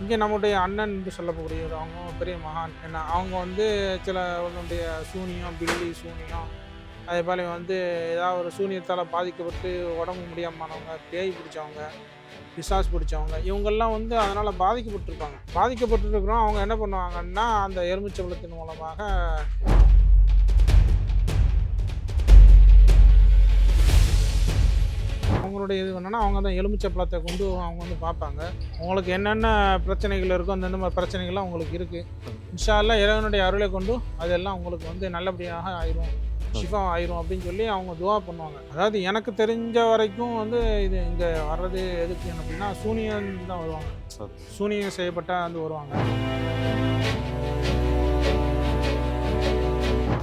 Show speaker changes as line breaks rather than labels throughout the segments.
இங்கே நம்முடைய அண்ணன் என்று சொல்லக்கூடிய அவங்க பெரிய மகான். என்ன அவங்க வந்து சில உன்னுடைய சூனியம் பில்லி சூனியம் அதே போல் வந்து ஏதாவது ஒரு சூனியத்தால் பாதிக்கப்பட்டு உடம்பு முடியாமனவங்க பேய் பிடிச்சவங்க பிசாஸ் பிடிச்சவங்க இவங்கெல்லாம் வந்து அதனால் பாதிக்கப்பட்டிருப்பாங்க. பாதிக்கப்பட்டிருக்கிறோம். அவங்க என்ன பண்ணுவாங்கன்னா அந்த எலுமிச்சம்பழத்தின் மூலமாக அவங்களுடைய இது என்னன்னா அவங்க தான் எலுமிச்சை பழத்தை கொண்டு அவங்க வந்து பார்ப்பாங்க. உங்களுக்கு என்னென்ன பிரச்சனைகள் இருக்கோ அந்தந்த மாதிரி பிரச்சனைகள்லாம் உங்களுக்கு இருக்குது இன்ஷால்லா இறைவனுடைய அருளை கொண்டு அதெல்லாம் உங்களுக்கு வந்து நல்லபடியாக ஆயிரும். ஷிஃபா ஆயிரும் அப்படின்னு சொல்லி அவங்க துவா பண்ணுவாங்க. அதாவது எனக்கு தெரிஞ்ச வரைக்கும் வந்து இது இங்கே வர்றது எதுக்கு அப்படின்னா சூனியம் தான் வருவாங்க. சூனியம் செய்யப்பட்ட வந்து வருவாங்க.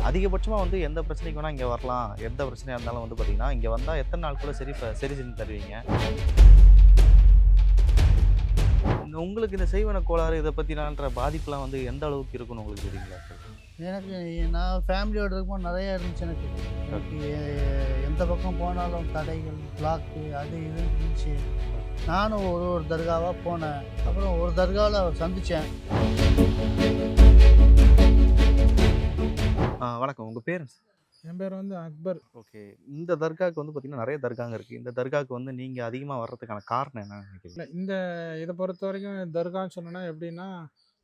அதிகபட்சமாக வந்து எந்த பிரச்சனைக்கு வேணால் இங்கே வரலாம். எந்த பிரச்சனையாக இருந்தாலும் வந்து பார்த்தீங்கன்னா இங்கே வந்தால் எத்தனை நாள் கூட சரி சரி செஞ்சு தருவீங்க. இந்த உங்களுக்கு இந்த செய்வன கோளாறு இதை பற்றினான்ற பாதிப்புலாம் வந்து எந்த அளவுக்கு இருக்குன்னு உங்களுக்கு தெரியுங்களா
எனக்கு நான் ஃபேமிலியோட இருக்கும்போது நிறையா இருந்துச்சு எனக்கு. எனக்கு எந்த பக்கம் போனாலும் தடைகள் பிளாக்கு அது இது இருந்துச்சு. நானும் ஒரு ஒரு தர்காவாக போனேன். அப்புறம் ஒரு தர்காவில் சந்தித்தேன்
வணக்கம். உங்கள் பேர்?
என் பேர் வந்து அக்பர்.
ஓகே. இந்த தர்காவுக்கு வந்து பார்த்தீங்கன்னா நிறைய தர்காங்க இருக்குது இந்த தர்காவுக்கு வந்து நீங்கள் அதிகமாக வர்றதுக்கான காரணம் என்னன்னு நினைக்கிறீங்க?
இல்லை இந்த இதை பொறுத்த வரைக்கும் தர்கான்னு சொன்னோன்னா எப்படின்னா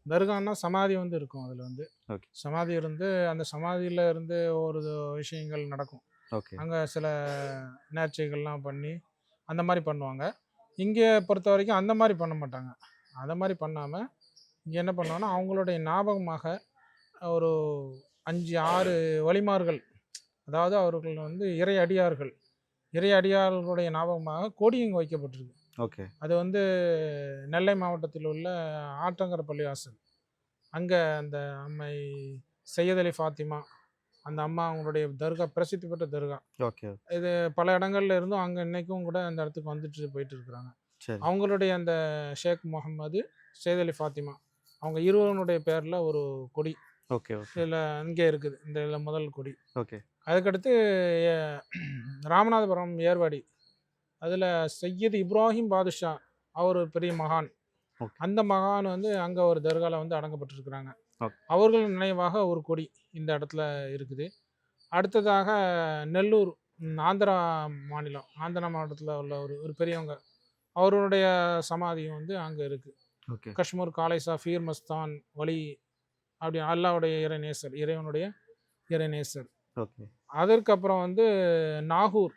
தர்கான்னா சமாதி வந்து இருக்கும் அதில் வந்து.
ஓகே.
சமாதி இருந்து அந்த சமாதியில் இருந்து ஒரு விஷயங்கள் நடக்கும்.
ஓகே.
அங்கே சில நேர்ச்சைகள்லாம் பண்ணி அந்த மாதிரி பண்ணுவாங்க. இங்கே பொறுத்த வரைக்கும் அந்த மாதிரி பண்ண மாட்டாங்க. அதை மாதிரி பண்ணாமல் இங்கே என்ன பண்ணுவாங்கன்னா அவங்களுடைய ஞாபகமாக ஒரு அஞ்சு ஆறு வழிமார்கள். அதாவது அவர்கள் வந்து இறை அடியார்கள். இறை அடியார்களுடைய ஞாபகமாக கொடி இங்கே வைக்கப்பட்டிருக்கு.
ஓகே.
அது வந்து நெல்லை மாவட்டத்தில் உள்ள ஆற்றங்கர பள்ளிவாசல். அங்கே அந்த அம்மை சையத் அலி ஃபாத்திமா அந்த அம்மா அவங்களுடைய தர்கா பிரசித்தி பெற்ற தர்கா.
ஓகே.
இது பல இடங்கள்ல இருந்தும் அங்கே இன்னைக்கும் கூட அந்த இடத்துக்கு வந்துட்டு போயிட்டு இருக்கிறாங்க. அவங்களுடைய அந்த ஷேக் முகமது சையத் அலி ஃபாத்திமா அவங்க இருவருடைய பேரில் ஒரு கொடி.
Okay okay.
இதில் இங்கே இருக்குது இந்த இதில் முதல் கொடி.
ஓகே.
அதுக்கடுத்து ராமநாதபுரம் ஏர்வாடி. அதில் சையத் இப்ராஹிம் பாதுஷா அவர் ஒரு பெரிய மகான். அந்த மகான் வந்து அங்கே ஒரு தர்கால வந்து அடங்கப்பட்டிருக்கிறாங்க. அவர்கள் நினைவாக ஒரு கொடி இந்த இடத்துல இருக்குது. அடுத்ததாக நெல்லூர் ஆந்திரா மாநிலம் ஆந்திரா மாவட்டத்தில் உள்ள ஒரு ஒரு பெரியவங்க அவருடைய சமாதியும் வந்து அங்கே இருக்குது
ஓகே.
காஷ்மீர் காலேசா ஃபீர் மஸ்தான் வலி அப்படி அல்லாவுடைய இறைநேசர் இறைவனுடைய இறைநேசர்.
ஓகே.
அதற்கப்புறம் வந்து நாகூர்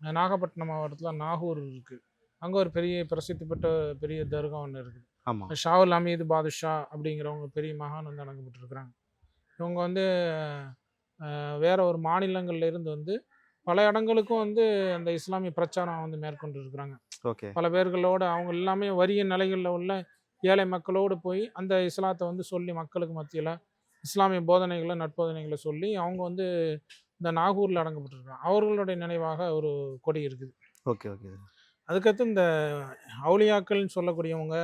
நாகப்பட்டினம் மாவட்டத்தில் நாகூர் இருக்குது அங்கே ஒரு பெரிய பிரசித்தி பெற்ற பெரிய தர்கா ஒன்று இருக்குது.
ஆமாம்
ஷாவுல் அமீது பாதுஷா அப்படிங்கிறவங்க பெரிய மகான் வந்து அடங்கப்பட்டிருக்கிறாங்க இவங்க வந்து வேற ஒரு மாநிலங்கள்ல இருந்து வந்து பல இடங்களுக்கும் வந்து அந்த இஸ்லாமிய பிரச்சாரம் வந்து மேற்கொண்டு இருக்கிறாங்க
ஓகே.
பல பேர்களோட அவங்க எல்லாமே வறிய நிலைகளில் உள்ள ஏழை மக்களோடு போய் அந்த இஸ்லாத்தை வந்து சொல்லி மக்களுக்கு மத்தியில் இஸ்லாமிய போதனைகளை நட்போதனைகளை சொல்லி அவங்க வந்து இந்த நாகூரில் அடங்கப்பட்டிருக்காங்க. அவர்களுடைய நினைவாக ஒரு கொடி இருக்குது.
Okay okay.
அதுக்கடுத்து இந்த அவுளியாக்கள்னு சொல்லக்கூடியவங்க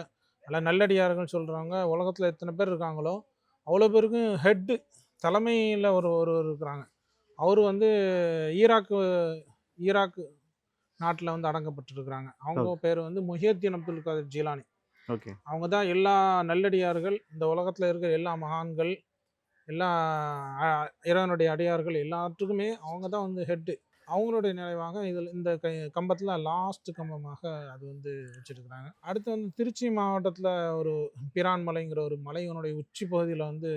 அல்ல நல்லடியார்கள் சொல்கிறவங்க உலகத்தில் எத்தனை பேர் இருக்காங்களோ அவ்வளோ பேருக்கும் ஹெட்டு தலைமையில் ஒரு ஒருவர் இருக்கிறாங்க. அவர் வந்து ஈராக்கு ஈராக்கு நாட்டில் வந்து அடங்கப்பட்டிருக்கிறாங்க. அவங்க பேர் வந்து Muhiyuddin Abdul Qadir Jilani.
Okay.
அவங்க தான் எல்லா நல்லடியார்கள் இந்த உலகத்தில் இருக்கிற எல்லா மகான்கள் எல்லா இறைவனுடைய அடியார்கள் எல்லாத்துக்குமே அவங்க தான் வந்து ஹெட்டு அவங்களுடைய நினைவாக இதில் இந்த க கம்பத்தில் லாஸ்ட் கம்பமாக அது வந்து வச்சுருக்குறாங்க. அடுத்து வந்து திருச்சி மாவட்டத்தில் ஒரு பிரான்மலைங்கிற ஒரு மலையினுடைய உச்சி பகுதியில் வந்து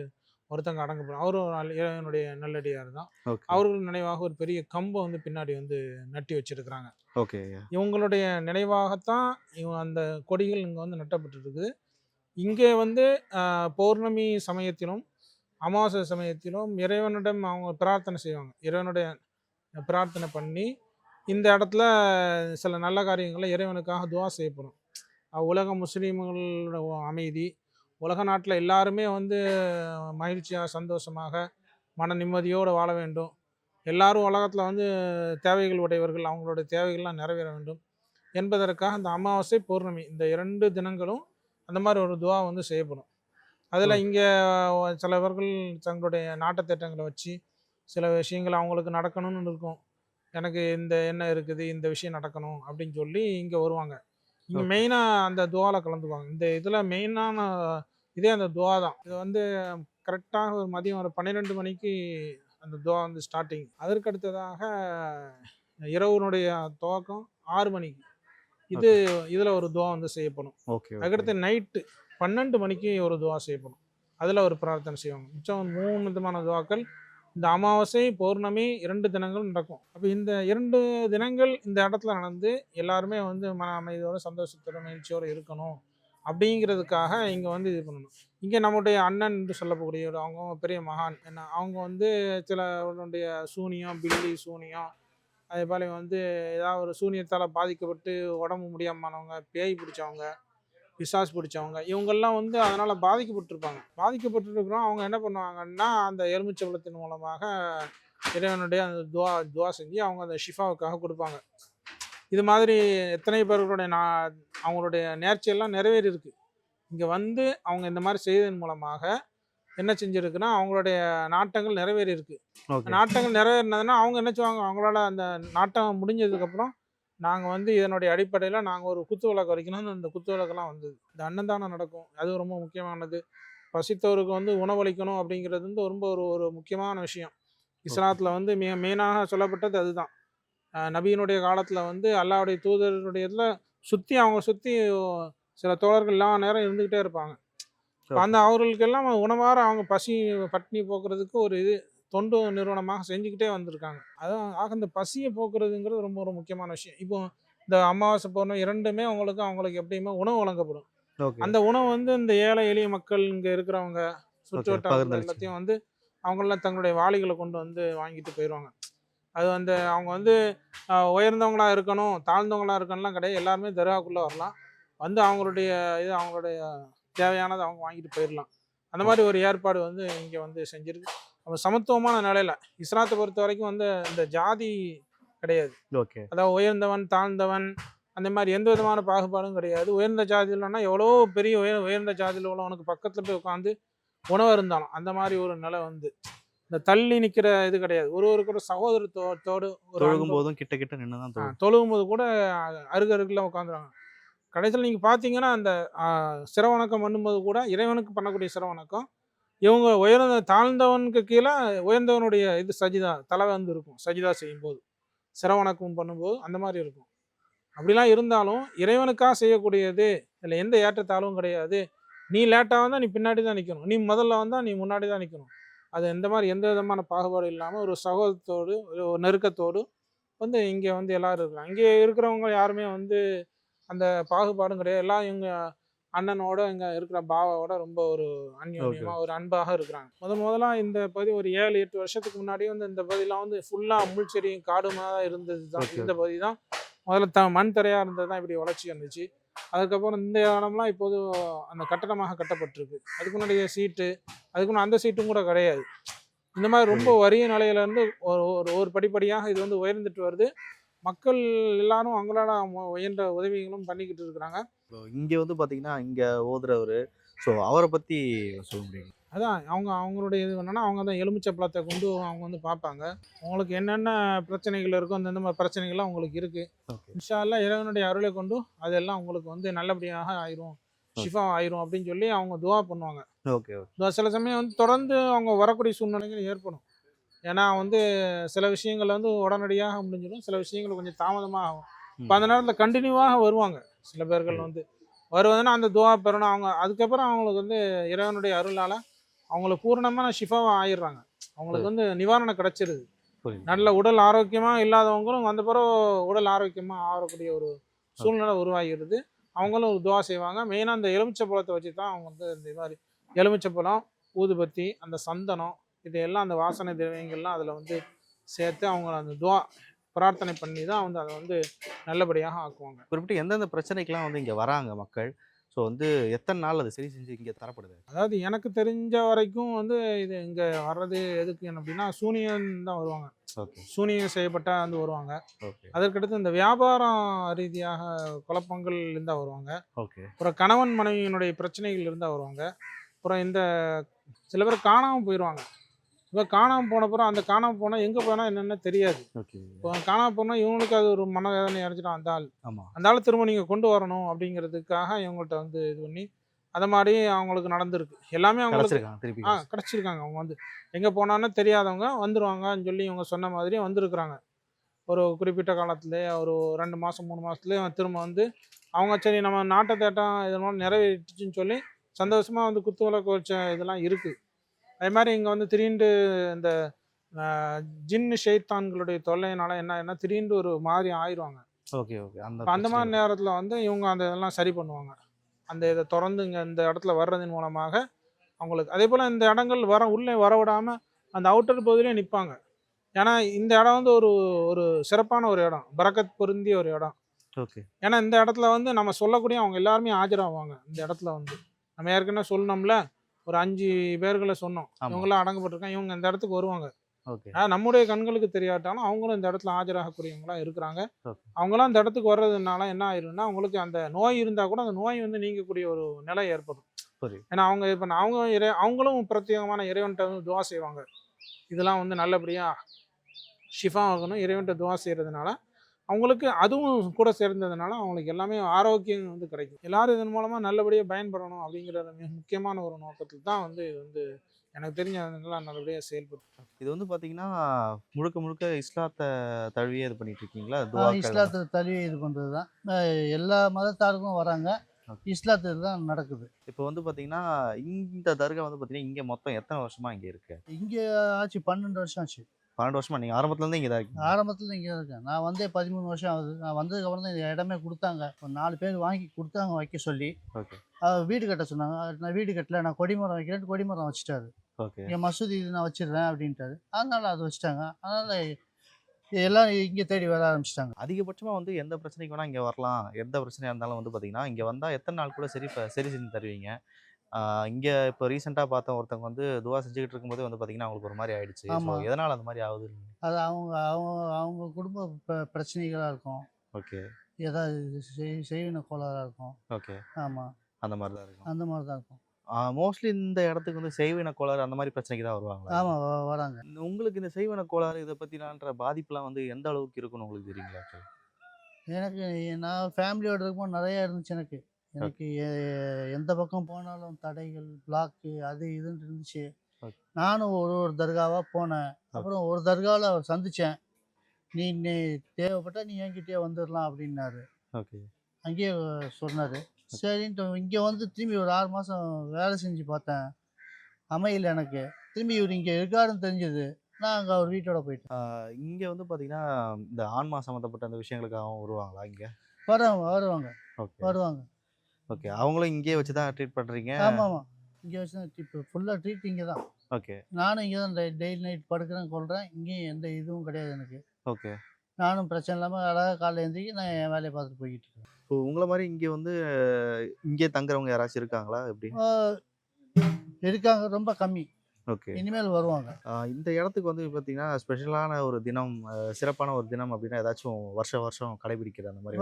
ஒருத்தங்க அடங்கப்படும் அவரும் ஒரு நல்ல- இறைவனுடைய நல்லடியார் தான்
ஓகே.
அவர்கள் நினைவாக ஒரு பெரிய கம்பை வந்து பின்னாடி வந்து நட்டி வச்சிருக்கிறாங்க.
ஓகே
இவங்களுடைய நினைவாகத்தான் இவங்க அந்த கொடிகள் இங்கே வந்து நட்டப்பட்டிருக்குது. இங்கே வந்து பௌர்ணமி சமயத்திலும் அமாவாசை சமயத்திலும் இறைவனிடம் அவங்க பிரார்த்தனை செய்வாங்க. இறைவனுடைய பிரார்த்தனை பண்ணி இந்த இடத்துல சில நல்ல காரியங்களை இறைவனுக்காக துவா செய்யப்படும். உலக முஸ்லீம்களோட அமைதி உலக நாட்டில் எல்லாருமே வந்து மகிழ்ச்சியாக சந்தோஷமாக மன நிம்மதியோடு வாழ வேண்டும். எல்லாரும் உலகத்தில் வந்து தேவைகள் உடையவர்கள் அவங்களோட தேவைகள்லாம் நிறைவேற வேண்டும். என்பதற்காக அந்த அமாவாசை பௌர்ணமி இந்த இரண்டு தினங்களும் அந்த மாதிரி ஒரு துவா வந்து செய்யப்படும். அதில் இங்கே சிலவர்கள் தங்களுடைய நாட்டு திட்டங்களை வச்சு சில விஷயங்கள் அவங்களுக்கு நடக்கணும்னு இருக்கும். எனக்கு இந்த என்ன இருக்குது இந்த விஷயம் நடக்கணும் அப்படின்னு சொல்லி இங்கே வருவாங்க. இங்கே. மெயினாக அந்த துவாவில் கலந்துக்குவாங்க. இந்த இதில் மெயினான இதே அந்த துவா தான். இது வந்து கரெக்டாக ஒரு மதியம் ஒரு பன்னிரெண்டு மணிக்கு அந்த துவா வந்து ஸ்டார்டிங் அதற்கு அடுத்ததாக இரவுனுடைய துவக்கம் ஆறு மணிக்கு. இது இதில் ஒரு துவா வந்து செய்யப்படும்.
ஓகே
அதுக்கடுத்து நைட்டு பன்னெண்டு மணிக்கு ஒரு துவா செய்யப்படும். அதில் ஒரு பிரார்த்தனை செய்வாங்க. மிச்சம் மூணு விதமான துவாக்கள். இந்த அமாவாசை பௌர்ணமி இரண்டு தினங்கள் நடக்கும். அப்போ இந்த இரண்டு தினங்கள் இந்த இடத்துல நடந்து எல்லாருமே வந்து மன அமைதியோட சந்தோஷத்தோட மகிழ்ச்சியோட இருக்கணும். அப்படிங்கிறதுக்காக இங்கே வந்து இது பண்ணணும். இங்கே நம்முடைய அண்ணன் என்று சொல்லக்கூடிய ஒரு அவங்க பெரிய மகான். என்ன அவங்க வந்து சிலருடைய சூனியம் பில்லி சூனியம் அதே போல் வந்து ஏதாவது ஒரு சூனியத்தால் பாதிக்கப்பட்டு உடம்பு முடியாமனவங்க பேய் பிடிச்சவங்க பிசாஸ் பிடிச்சவங்க இவங்கெல்லாம் வந்து அதனால் பாதிக்கப்பட்டிருப்பாங்க. பாதிக்கப்பட்டிருக்கிறோம். அவங்க என்ன பண்ணுவாங்கன்னா அந்த எலுமிச்சம்பழத்தின் மூலமாக இறைவனுடைய அந்த துவா துவா செஞ்சு அவங்க அந்த ஷிஃபாவுக்காக கொடுப்பாங்க. இது மாதிரி எத்தனை பேர்களுடைய நா அவங்களுடைய நேர்ச்சியெல்லாம் நிறைவேறி இருக்கு இங்கே வந்து அவங்க இந்த மாதிரி செய்ததன் மூலமாக என்ன செஞ்சுருக்குன்னா அவங்களுடைய நாட்டங்கள் நிறைவேறி இருக்கு நாட்டங்கள் நிறைவேறினதுன்னா அவங்க என்ன செய்வாங்க? அவங்களால அந்த நாட்டம் முடிஞ்சதுக்கப்புறம் நாங்கள் வந்து இதனுடைய அடிப்படையில் நாங்கள் ஒரு குத்து விளக்கு வரைக்கணும். அந்த குத்து விளக்கெல்லாம் வந்தது. இந்த அன்னதானம் நடக்கும். அது ரொம்ப முக்கியமானது. பசித்தவருக்கு வந்து உணவளிக்கணும் அப்படிங்கிறது வந்து ரொம்ப ஒரு ஒரு முக்கியமான விஷயம். இஸ்லாத்தில் வந்து மிக மெயினாக சொல்லப்பட்டது அதுதான். நபியினுடைய காலத்தில் வந்து அல்லாவுடைய தூதருடைய இதில் சுற்றி அவங்க சுற்றி சில தோழர்கள் எல்லா நேரம் இருந்துக்கிட்டே இருப்பாங்க. அந்த அவர்களுக்கெல்லாம் உணவார அவங்க பசி பட்டினி போக்குறதுக்கு ஒரு இது தொண்டு நிறுவனமாக செஞ்சுக்கிட்டே வந்திருக்காங்க. அதான் ஆக இந்த பசியை போக்குறதுங்கிறது ரொம்ப ஒரு முக்கியமான விஷயம். இப்போ இந்த அமாவாசை பௌர்ணமி இரண்டுமே அவங்களுக்கு அவங்களுக்கு எப்படியுமே உணவு வழங்கப்படும். அந்த உணவு வந்து இந்த ஏழை எளிய மக்கள் இங்கே இருக்கிறவங்க சுற்றுவட்டாரத்தில்
பகிர்ந்தளிச்சு.
எல்லாத்தையும் வந்து அவங்களாம் தங்களுடைய வாளிகளை கொண்டு வந்து வாங்கிட்டு போயிடுவாங்க அது வந்து அவங்க வந்து ஆஹ், உயர்ந்தவங்களா இருக்கணும் தாழ்ந்தவங்களா இருக்கணும்லாம் கிடையாது. எல்லாருமே தர்காக்குள்ளே வரலாம். வந்து அவங்களுடைய இது அவங்களுடைய தேவையானதை அவங்க வாங்கிட்டு போயிடலாம் அந்த மாதிரி ஒரு ஏற்பாடு வந்து இங்கே வந்து செஞ்சிருக்கு. அப்போ சமத்துவமான நிலையில இஸ்லாத்தை பொறுத்த வரைக்கும் வந்து இந்த ஜாதி கிடையாது.
ஓகே.
அதாவது உயர்ந்தவன் தாழ்ந்தவன் அந்த மாதிரி எந்த விதமான பாகுபாடும் கிடையாது. உயர்ந்த ஜாதியிலன்னா எவ்வளோ பெரிய உயர் உயர்ந்த ஜாதியில் உள்ளவனுக்கு பக்கத்தில் போய் உட்காந்து உணவு இருந்தாலும் அந்த மாதிரி ஒரு நிலை வந்து. இந்த தள்ளி நிற்கிற இது கிடையாது. ஒரு ஒரு கூட சகோதரத்தோடு ஒரு
தொழுகும் போதும் கிட்ட கிட்ட நின்று தான் தொழுகும்.
போது கூட அருகு அருகில் உட்காந்துருவாங்க கடைசியில் நீங்கள் பார்த்தீங்கன்னா அந்த சிரவணக்கம் பண்ணும்போது கூட இறைவனுக்கு பண்ணக்கூடிய சிரவணக்கம் இவங்க உயர்ந்த தாழ்ந்தவனுக்கு கீழே உயர்ந்தவனுடைய இது சஜிதா தலை வந்து இருக்கும். சஜிதா செய்யும்போது சிரவணக்கம் பண்ணும்போது அந்த மாதிரி இருக்கும். அப்படிலாம் இருந்தாலும் இறைவனுக்காக செய்யக்கூடியது இதில் எந்த ஏற்றத்தாழ்வும் கிடையாது. நீ லேட்டாக வந்தால் நீ பின்னாடி தான் நிற்கணும் நீ முதல்ல வந்தால் நீ முன்னாடி தான் நிற்கணும் அது எந்த மாதிரி எந்த விதமான பாகுபாடு இல்லாமல் ஒரு சகோதரத்தோடு ஒரு நெருக்கத்தோடு வந்து இங்கே வந்து எல்லாரும் இருக்காங்க இங்கே இருக்கிறவங்க யாருமே வந்து அந்த பாகுபாடும் கிடையாது. எல்லாம் இவங்க அண்ணனோட இங்கே இருக்கிற பாவாவோட ரொம்ப ஒரு அந்யோன்யமா ஒரு அன்பாக இருக்கிறாங்க. முதல் முதலா இந்த பகுதி ஒரு ஏழு எட்டு வருஷத்துக்கு முன்னாடியே வந்து இந்த பகுதியெலாம் வந்து ஃபுல்லாக முள் செடியும் காடுமா தான் இருந்தது தான். இந்த பகுதி தான் முதல்ல த மண் தரையாக இருந்தது தான் இப்படி வளர்ச்சி இருந்துச்சு அதுக்கப்புறம் இந்த இடம்லாம் இப்போது அந்த கட்டடமாக கட்டப்பட்டிருக்கு. அதுக்கு முன்னாடி சீட்டு அதுக்கு முன்னாடி அந்த சீட்டும் கூட கிடையாது. இந்த மாதிரி ரொம்ப வறிய நிலையில இருந்து ஒரு ஒரு ஒரு படிப்படியாக இது வந்து உயர்ந்துட்டு வருது. மக்கள் எல்லாரும் அவங்களால முயன்ற உதவிகளும் பண்ணிக்கிட்டு இருக்கிறாங்க.
இங்க வந்து பாத்தீங்கன்னா இங்க ஓதுறவரு ஸோ அவரை பத்தி சொல்ல முடியும்?
அதான் அவங்க அவங்களுடைய இது என்னன்னா அவங்க தான் எலுமிச்சை பழத்தை கொண்டு அவங்க வந்து பார்ப்பாங்க. உங்களுக்கு என்னென்ன பிரச்சனைகள் இருக்கோ அந்தந்த மாதிரி பிரச்சனைகள்லாம் உங்களுக்கு இருக்கு.
ஓகே.
இன்ஷா அல்லாஹ் இறைவனுடைய அருளை கொண்டு அதெல்லாம் உங்களுக்கு வந்து நல்லபடியாக ஆயிரும். ஷிஃபா ஆயிரும் அப்படின்னு சொல்லி அவங்க துவா பண்ணுவாங்க.
Okay okay.
சில சமயம் வந்து தொடர்ந்து அவங்க வரக்கூடிய சூழ்நிலைகள் ஏற்படும். ஏன்னா வந்து சில விஷயங்கள் வந்து உடனடியாக முடிஞ்சிடும். சில விஷயங்கள் கொஞ்சம் தாமதமாக ஆகும். இப்போ அந்த நேரத்தில் கண்டினியூவாக வருவாங்க. சில பேர்கள். வந்து வருவதுன்னா அந்த துவா பெறணும். அவங்க அதுக்கப்புறம் அவங்களுக்கு வந்து இறைவனுடைய அருளால் அவங்களுக்கு பூரணமான ஷிஃபாவாக ஆயிடுறாங்க. அவங்களுக்கு வந்து நிவாரணம் கிடைச்சிருது. நல்ல உடல் ஆரோக்கியமாக இல்லாதவங்களும் வந்த பிறகு உடல் ஆரோக்கியமாக ஆகக்கூடிய ஒரு சூழ்நிலை உருவாகிடுது. அவங்களும் ஒரு துவா செய்வாங்க. மெயினாக அந்த எலுமிச்சை பழத்தை வச்சு தான் அவங்க வந்து இந்த மாதிரி எலுமிச்சை பழம் ஊதுபத்தி அந்த சந்தனம் இதையெல்லாம் அந்த வாசனை திரவியங்கள்லாம் அதில் வந்து சேர்த்து அவங்க அந்த துவா பிரார்த்தனை பண்ணி தான் வந்து அதை வந்து நல்லபடியாக ஆக்குவாங்க.
குறிப்பிட்டு எந்தெந்த பிரச்சனைக்கெல்லாம் வந்து இங்க வராங்க மக்கள்? ஸோ வந்து எத்தனை நாள் அது சரி செஞ்சு இங்க தரப்படுது?
அதாவது எனக்கு தெரிஞ்ச வரைக்கும் வந்து இது இங்கே வர்றது எதுக்கு அப்படின்னா சூனியன் தான் வருவாங்க.
ஓகே.
சூனியம் செய்யப்பட்ட வந்து வருவாங்க.
ஓகே.
அதற்கடுத்து இந்த வியாபாரம் ரீதியாக குழப்பங்கள் இருந்தால் வருவாங்க.
ஓகே.
அப்புறம் கணவன் மனைவியினுடைய பிரச்சனைகள் இருந்தால் வருவாங்க. அப்புறம் இந்த சில பேர் காணாமல் போயிடுவாங்க இப்போ காணாமல் போன அப்புறம் அந்த காணாமல் போனால் எங்கே போனால் என்னென்ன தெரியாது. இப்போ காணாமல் போனால் இவங்களுக்கு அது ஒரு மனவேதனை அடைஞ்சிடும் அந்த ஆள்.
ஆமா.
அந்த ஆளை திரும்ப நீங்கள் கொண்டு வரணும் அப்படிங்கிறதுக்காக இவங்கள்ட்ட வந்து இது பண்ணி அதை மாதிரி அவங்களுக்கு நடந்திருக்கு. எல்லாமே அவங்களுக்கு ஆ கிடச்சிருக்காங்க. அவங்க வந்து எங்கே போனான்னு தெரியாதவங்க வந்துடுவாங்கன்னு சொல்லி இவங்க சொன்ன மாதிரி வந்திருக்கிறாங்க. ஒரு குறிப்பிட்ட காலத்துலேயே ஒரு ரெண்டு மாதம் மூணு மாதத்துலேயே திரும்ப வந்து அவங்க சரி நம்ம நாட்டை தேட்டம் இதெல்லாம் நிறைவேறிச்சுன்னு சொல்லி சந்தோஷமாக வந்து குத்து விளக்கு வச்ச இதெல்லாம் இருக்குது அதே மாதிரி இங்கே வந்து திடீர்னு இந்த ஜின்னு ஷெய்தான்களுடைய தொல்லையினால என்ன என்ன திடீர்னு ஒரு மாதிரி ஆயிடுவாங்க
ஓகே ஓகே. அந்த
அந்த மாதிரி. நேரத்தில் வந்து இவங்க அந்த இதெல்லாம் சரி பண்ணுவாங்க. அந்த இதை திறந்து இங்கே இந்த இடத்துல வர்றதன் மூலமாக அவங்களுக்கு அதே போல் இந்த இடங்கள் வர உள்ளே வர விடாம அந்த அவுட்டர் பகுதியிலே நிற்பாங்க ஏன்னா இந்த இடம் வந்து ஒரு ஒரு சிறப்பான ஒரு இடம். பரக்கத் பொருந்திய ஒரு இடம்.
ஓகே.
ஏன்னா இந்த இடத்துல வந்து நம்ம சொல்லக்கூடிய அவங்க எல்லாருமே ஆஜராவாங்க. இந்த இடத்துல வந்து. நம்ம ஏற்கனவே சொல்லணும்ல ஒரு அஞ்சு பேர்களை சொன்னோம். இவங்களாம் அடங்கப்பட்டிருக்காங்க. இவங்க இந்த இடத்துக்கு வருவாங்க. நம்முடைய கண்களுக்கு தெரியாட்டாலும் அவங்களும் இந்த இடத்துல ஆஜராகக்கூடியவங்களா இருக்கிறாங்க. அவங்களாம் இந்த இடத்துக்கு வர்றதுனால என்ன ஆயிரும்னா அவங்களுக்கு அந்த நோய் இருந்தா கூட அந்த நோய் வந்து நீங்கக்கூடிய ஒரு நிலை ஏற்படும். ஏன்னா அவங்க இப்போ அவங்க இறை அவங்களும் பிரத்யேகமான இறைவன்கிட்ட வந்து துவா செய்வாங்க. இதெல்லாம் வந்து நல்லபடியா ஷிஃபா ஆகணும். இறைவன்கிட்ட துவா செய்யறதுனால அவங்களுக்கு அதுவும் கூட சேர்ந்ததுனால அவங்களுக்கு எல்லாமே ஆரோக்கியம் வந்து கிடைக்கும். எல்லாரும் இதன் மூலமா நல்லபடியா பயன்படணும் அப்படிங்கிற மிக முக்கியமான ஒரு நோக்கத்தில் தான் வந்து இது வந்து எனக்கு தெரிஞ்ச நல்லா நல்லபடியா செயல்பட்டு
இது வந்து பாத்தீங்கன்னா முழுக்க முழுக்க இஸ்லாத்தை தழுவியே இது பண்ணிட்டு இருக்கீங்களா?
இஸ்லாத்தை தழுவி இது பண்ணுறது தான் எல்லா மதத்தாருக்கும் வராங்க. இஸ்லாத்தில் தான் நடக்குது.
இப்போ வந்து பாத்தீங்கன்னா இந்த தர்கா வந்து பாத்தீங்கன்னா இங்க மொத்தம் எத்தனை வருஷமா இங்க இருக்கு?
இங்கே ஆச்சு பன்னெண்டு வருஷம் ஆச்சு.
பன்னெண்டு வருஷமா? நீங்க ஆரம்பத்துல இருந்து இங்க தான் இருக்கீங்க.
ஆரம்பத்தில் இங்கே இருக்கேன். நான் வந்தே பதிமூணு வருஷம் ஆகுது. நான் வந்ததுக்கப்புறம் தான் இந்த இடமே கொடுத்தாங்க. ஒரு நாலு பேர் வாங்கி கொடுத்தாங்க வைக்க சொல்லி.
ஓகே.
வீடு கட்ட சொன்னாங்க. நான் வீடு கட்டல. நான் கொடிமரம் வைக்கிறேன் கொடிமரம் வச்சுட்டாரு.
ஓகே.
இங்கே மசூதி இது நான் வச்சிடுறேன் அப்படின்ட்டாரு. அதனால அது வச்சுட்டாங்க. அதனால எல்லாம் இங்கே தேடி வர ஆரம்பிச்சிட்டாங்க.
அதிகபட்சமா வந்து எந்த பிரச்சனைக்கு வேணா இங்க வரலாம். எந்த பிரச்சனையா இருந்தாலும் வந்து பாத்தீங்கன்னா இங்க வந்தா எத்தனை நாள் கூட சரி சரி செஞ்சு தருவீங்க. இங்க இப்போ ரீசெண்டா பார்த்த ஒருத்தவங்க வந்து துவா செஞ்சுக்கிட்டு இருக்கும்போது வந்து பாத்தீங்கன்னா அவங்களுக்கு ஒரு மாதிரி ஆயிடுச்சு. So,
ஆமா.
எதனால அந்த மாதிரி ஆகுது?
அது அவங்க அவங்க அவங்க குடும்ப பிரச்சனைகளாக இருக்கும்.
ஓகே.
ஏதாவது செய் செய்வின கோளாறாக இருக்கும்.
ஓகே.
ஆமாம்
அந்த மாதிரி தான் இருக்கும்.
அந்த மாதிரி தான் இருக்கும்.
மோஸ்ட்லி இந்த இடத்துக்கு வந்து செய்வின கோளாறு அந்த மாதிரி பிரச்சனைக்கு தான் வருவாங்களா?
ஆமாம் வராங்க.
உங்களுக்கு இந்த செய்வன கோளாறு இதை பத்தினான்ற பாதிப்புலாம் வந்து எந்த அளவுக்கு இருக்குன்னு உங்களுக்கு தெரியுங்களா?
எனக்கு நான் ஃபேமிலியோட இருக்கும்போது நிறையா இருந்துச்சு எனக்கு. எனக்கு எந்த பக்கம் போனாலும் தடைகள் பிளாக்கு அது இதுன்னு இருந்துச்சு. நானும் ஒரு ஒரு தர்காவாக போனேன். அப்புறம் ஒரு தர்காவில் அவர் சந்தித்தேன் நீ நீ தேவைப்பட்டா நீ என்கிட்டயே வந்துடலாம் அப்படின்னாரு.
ஓகே.
அங்கேயே சொன்னார். சரின்ட்டு இங்கே வந்து திரும்பி ஒரு ஆறு மாதம் வேலை செஞ்சு பார்த்தேன். அமையல எனக்கு. திரும்பி இவர் இங்கே இருக்காருன்னு தெரிஞ்சது. நான் அங்கே அவர் வீட்டோட போயிட்டேன்.
இங்க வந்து பாத்தீங்கன்னா இந்த ஆன்மா சம்மந்தப்பட்ட அந்த விஷயங்களுக்காகவும் வருவாங்களா இங்க?
வருவாங்க வருவாங்க. வருவாங்க.
ஓகே. அவங்களும் இங்கேயே வச்சு தான் ட்ரீட் பண்றீங்க?
ஆமாம். ஆமாம் இங்கே வச்சு இப்போ ஃபுல்லாக ட்ரீட் இங்கே தான்.
ஓகே.
நானும் இங்கே தான் டெய்லி நைட் படுக்கிறேன் கொள்கிறேன் இங்கேயும் எந்த இதுவும் கிடையாது எனக்கு.
ஓகே.
நானும் பிரச்சனை இல்லாமல் அழகாக காலைல எழுந்திரிக்கி நான் என் வேலையை பார்த்துட்டு போய்கிட்டு இருக்கேன்.
இப்போ உங்களை மாதிரி இங்க வந்து இங்கே தங்குறவங்க யாராச்சும் இருக்காங்களா? எப்படி?
இருக்காங்க. ரொம்ப கம்மி.
ஓகே.
இனிமேல் வருவாங்க.
இந்த இடத்துக்கு வந்து பார்த்தீங்கன்னா ஸ்பெஷலான ஒரு தினம் சிறப்பான ஒரு தினம் அப்படின்னா ஏதாச்சும் வருஷம் வருஷம் கடைபிடிக்கிற அந்த மாதிரி.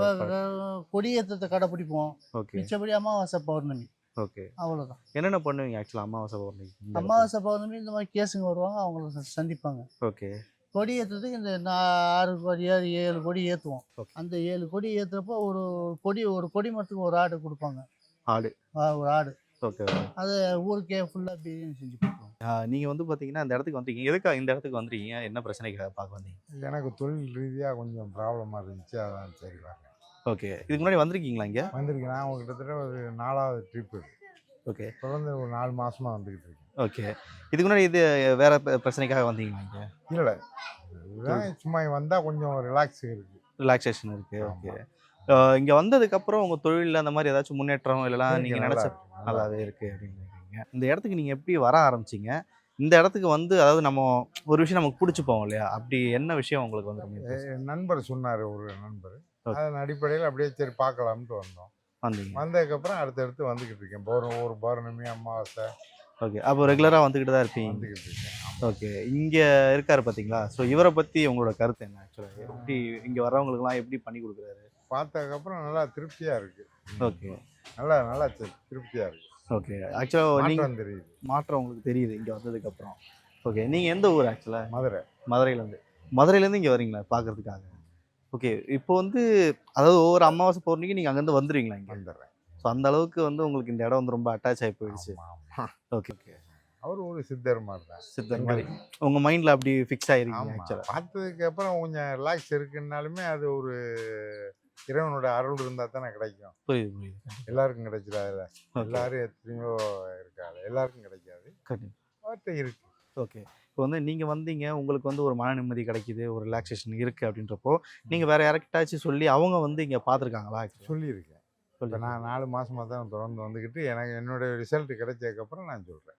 கொடியேற்றத்தை கடைப்பிடிப்போம்
ஓகே.
மிச்சபடி அமாவாசை பௌர்ணமி.
ஓகே.
அவ்வளோதான்
என்னென்ன பண்ணுவீங்க ஆக்சுவலாக அமாவாசை பௌர்ணமி?
அமாவாசை பௌர்ணமி இந்த மாதிரி கேஸுங்க வருவாங்க அவங்கள சந்திப்பாங்க.
ஓகே.
கொடி ஏற்றுறதுக்கு இந்த ஆறு கொடி ஏழு ஏழு கொடி ஏற்றுவோம். அந்த ஏழு கொடி ஏற்றுறப்போ ஒரு கொடி ஒரு கொடி மரத்துக்கு ஒரு ஆடு கொடுப்பாங்க.
ஆடு.
ஒரு ஆடு.
ஓகே
அதை ஊருக்கே ஃபுல்லாக பிரியாணி செஞ்சு கொடுப்போம்
நீங்கள் வந்து பார்த்தீங்கன்னா இந்த இடத்துக்கு வந்திருக்கீங்க. எதுக்காக இந்த இடத்துக்கு வந்திருக்கீங்க? என்ன பிரச்சனைக்காக பார்க்க வந்தீங்க?
எனக்கு தொழில் ரீதியாக கொஞ்சம் ப்ராப்ளமாக இருந்துச்சு. அதான் சரி வரேன்
ஓகே. இதுக்கு முன்னாடி வந்திருக்கீங்களா இங்கே?
வந்திருக்கேன். நான் கிட்டத்தட்ட ஒரு நாலாவது ட்ரிப்பு
ஓகே.
தொடர்ந்து ஒரு நாலு மாசமா வந்துக்கிட்டு இருக்கேன்.
ஓகே. இதுக்கு முன்னாடி இது வேற பிரச்சனைக்காக வந்தீங்களா இங்கே?
இல்லை. சும்மா வந்தால் கொஞ்சம் ரிலாக்ஸ் இருக்கு.
ரிலாக்ஸேஷன் இருக்கு.
ஆமா.
ஓகே. இங்கே வந்ததுக்கப்புறம் உங்கள் தொழிலில் அந்த மாதிரி ஏதாச்சும் முன்னேற்றம்
இருக்கு,
நீங்கள் நினச்ச நல்லாவே இருக்கு. அப்படின்னு இந்த இடத்துக்கு நீங்கள் எப்படி வர ஆரம்பிச்சீங்க? இந்த இடத்துக்கு வந்து அதாவது நம்ம ஒரு விஷயம் நமக்கு பிடிச்சி போவோம் இல்லையா? அப்படி என்ன விஷயம் உங்களுக்கு வந்து
நண்பர் சொன்னார் ஒரு நண்பர். அதன் அடிப்படையில் அப்படியே சரி பார்க்கலாம்ட்டு வந்தோம்.
வந்தீங்க.
வந்ததுக்கப்புறம் அடுத்தடுத்து வந்துக்கிட்டு இருக்கேன். பௌர்ணமி ஒரு பௌர்ணமி அமாவாசை.
ஓகே. அப்போ ரெகுலராக வந்துக்கிட்டு தான் இருப்பீங்க?
வந்துக்கிட்டு இருக்கேன்.
ஓகே. இங்கே இருக்காரு பார்த்தீங்களா? ஸோ இவரை பற்றி உங்களோட கருத்து என்ன ஆக்சுவலாக எப்படி இங்கே வர்றவங்களுக்குலாம் எப்படி பண்ணி கொடுக்குறாரு?
பார்த்ததுக்கப்புறம் நல்லா திருப்தியாக இருக்கு.
ஓகே.
நல்லா நல்லா திருப்தியாக இருக்கு.
ஓகே ஆக்சுவலாக நீங்கள்
தெரியுது.
மாற்றம் உங்களுக்கு தெரியுது இங்கே வந்ததுக்கப்புறம். ஓகே நீங்கள் எந்த ஊர் ஆக்சுவலாக
மதுரை.
மதுரையிலேருந்து. மதுரையிலேருந்து இங்கே வரீங்களா பார்க்கறதுக்காக? ஓகே இப்போ வந்து அதாவது ஒவ்வொரு அமாவாசை பௌர்ணமிக்கு நீங்கள் அங்கேருந்து வந்துடுவீங்களா இங்கே?
வந்துடுறேன்.
ஸோ அந்த அளவுக்கு வந்து உங்களுக்கு இந்த இடம் வந்து ரொம்ப அட்டாச் ஆகி போயிடுச்சு. ஓகே ஓகே
அவர் ஒரு சித்தர் மாதிரி தான்
சித்தர் மாதிரி. உங்கள் மைண்டில் அப்படி ஃபிக்ஸ் ஆக்சுவலாக
பார்த்ததுக்கு அப்புறம் கொஞ்சம் ரிலாக்ஸ் இருக்குன்னாலுமே அது ஒரு இறைவனோட அருள் இருந்தால் தானே கிடைக்கும்.
புரியுது புரியுது.
எல்லாருக்கும் கிடைச்சிடாதுல்ல
ஓகே.
எல்லாரும் எத்தனையோ இருக்காது எல்லாருக்கும் கிடைக்காது.
கண்டிப்பாக
அவர்கிட்ட இருக்கு.
ஓகே. இப்போ வந்து நீங்கள் வந்தீங்க உங்களுக்கு வந்து ஒரு மன நிம்மதி கிடைக்குது ஒரு ரிலாக்ஸேஷன் இருக்குது அப்படின்றப்போ நீங்கள் வேறு யார்கிட்டாச்சும் சொல்லி அவங்க வந்து இங்கே பார்த்துருக்காங்களா
சொல்லியிருக்கேன். இப்போ நான் நாலு மாசமா தான் தொடர்ந்து வந்துக்கிட்டு எனக்கு என்னோட ரிசல்ட் கிடைச்சதுக்கப்புறம் நான் சொல்கிறேன்